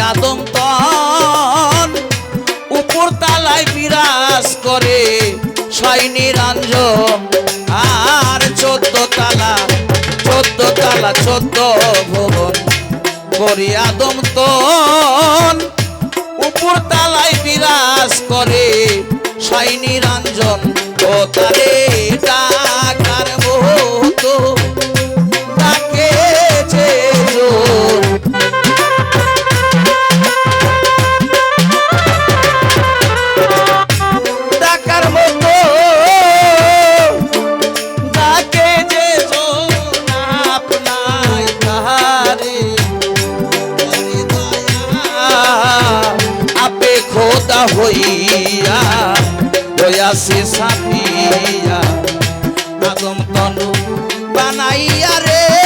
আদম তন উপর তালায় বিরাজ করে ছয় নিরঞ্জন আর চোদ্দ তালা চোদ্দ তালা, চোদ্দ ভুবন করি আদম তন উপর তালায় বিরাজ করে ছয় নিরঞ্জন ও তারে হইয়াছে সাপিয়া আদম তনু বানাইয়া রে।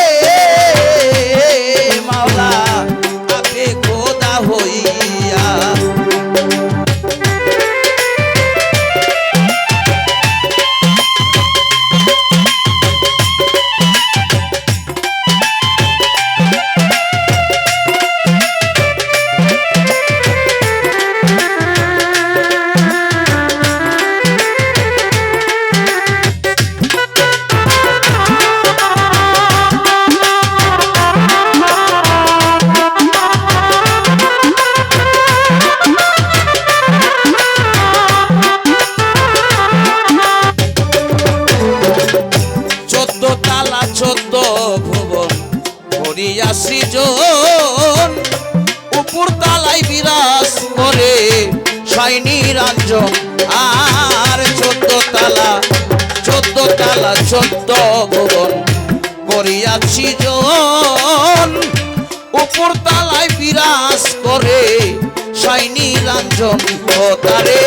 করিয়া সৃজন, উপর তালায় বিরাজ করে সাইনি রাঞ্জন। আর চোদ্দ তালা চোদ্দ তালা, চোদ্দ ভুবন করিয়া সৃজন, উপর তালায় বিরাজ করে সাইনি রাঞ্জন। তারে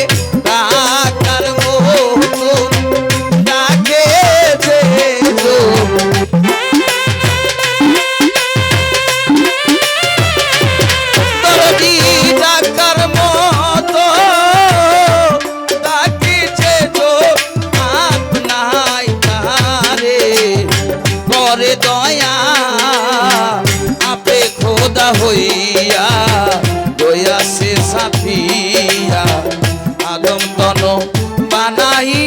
বানাইয়া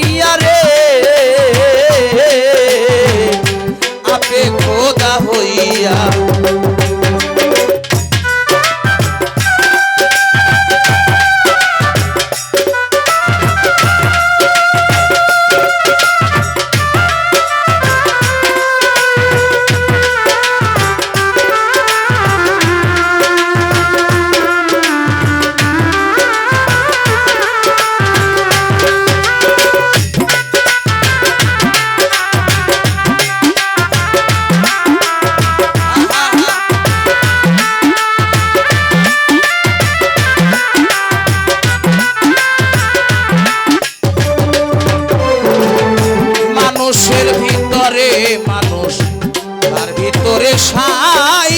ভিতরে সাই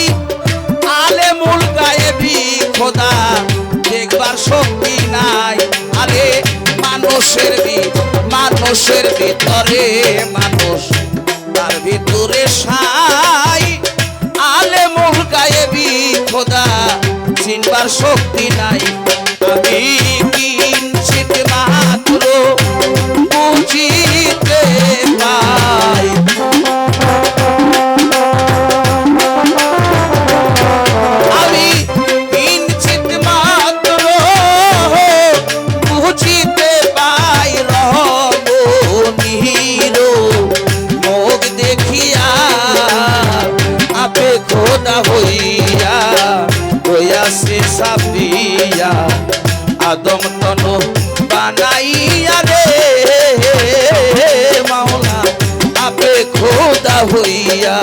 আলে মূল গায়ে বি খোদা, দেখবার শক্তি নাই। আরে মানুষের মানুষের ভিতরে মানুষ, তার ভিতরে সাই আলে মূল গায়ে বি খোদা, চিনবার শক্তি নাই। আমি তন বানাইয়া রে মাওলা আপে খোদা হইয়া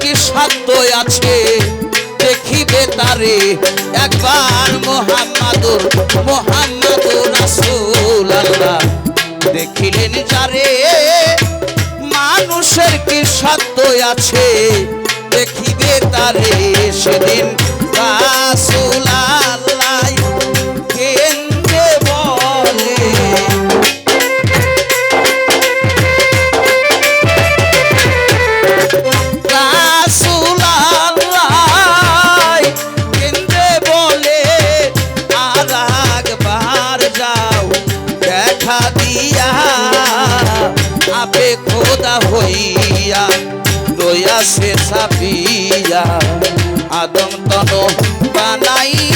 কি সত্য আছে? দেখিবে তারে একবার মোহাম্মদুর মোহাম্মদুর রাসূল আল্লাহ। দেখিলেন যারে মানুষের কি সত্য আছে? দেখিবে তারে সেদিন রাসুল খোদা হইয়া রয়াসে সাপিয়া আদম তন বানাইয়া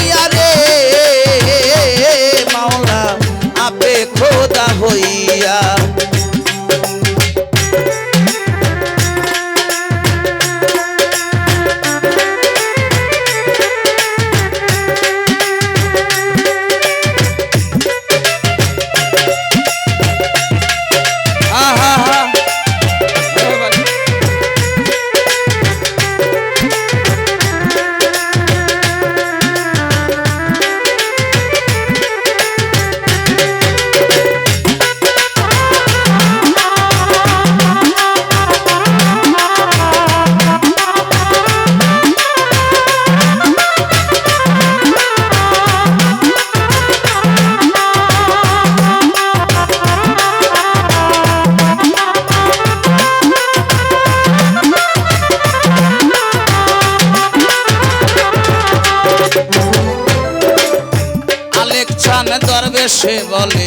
চান দরবেশে বলে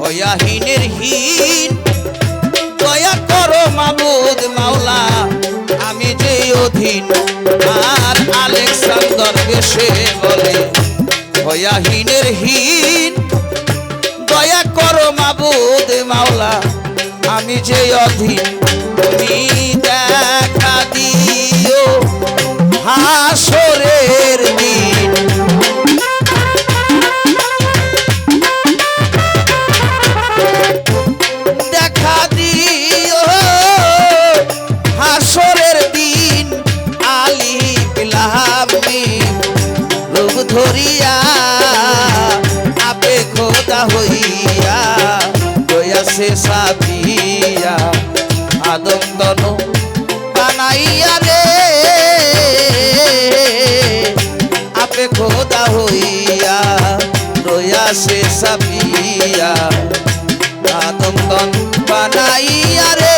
হইয়াহীনের হীন। দয়া করো মাবুদ মাওলা, আমি যে অধীন। আর আলেকসান্দর বেশে বলে হইয়াহীনের হীন। দয়া করো মাবুদ মাওলা, আমি যে অধীন। তুমি দেখা দিও হাসরের দিন। দয়াসে সাপিয়া আদম তনু বানাইয়া রে। আপে খোদা হইয়া দয়াসে সাপিয়া আদম তন বানাইয়া রে।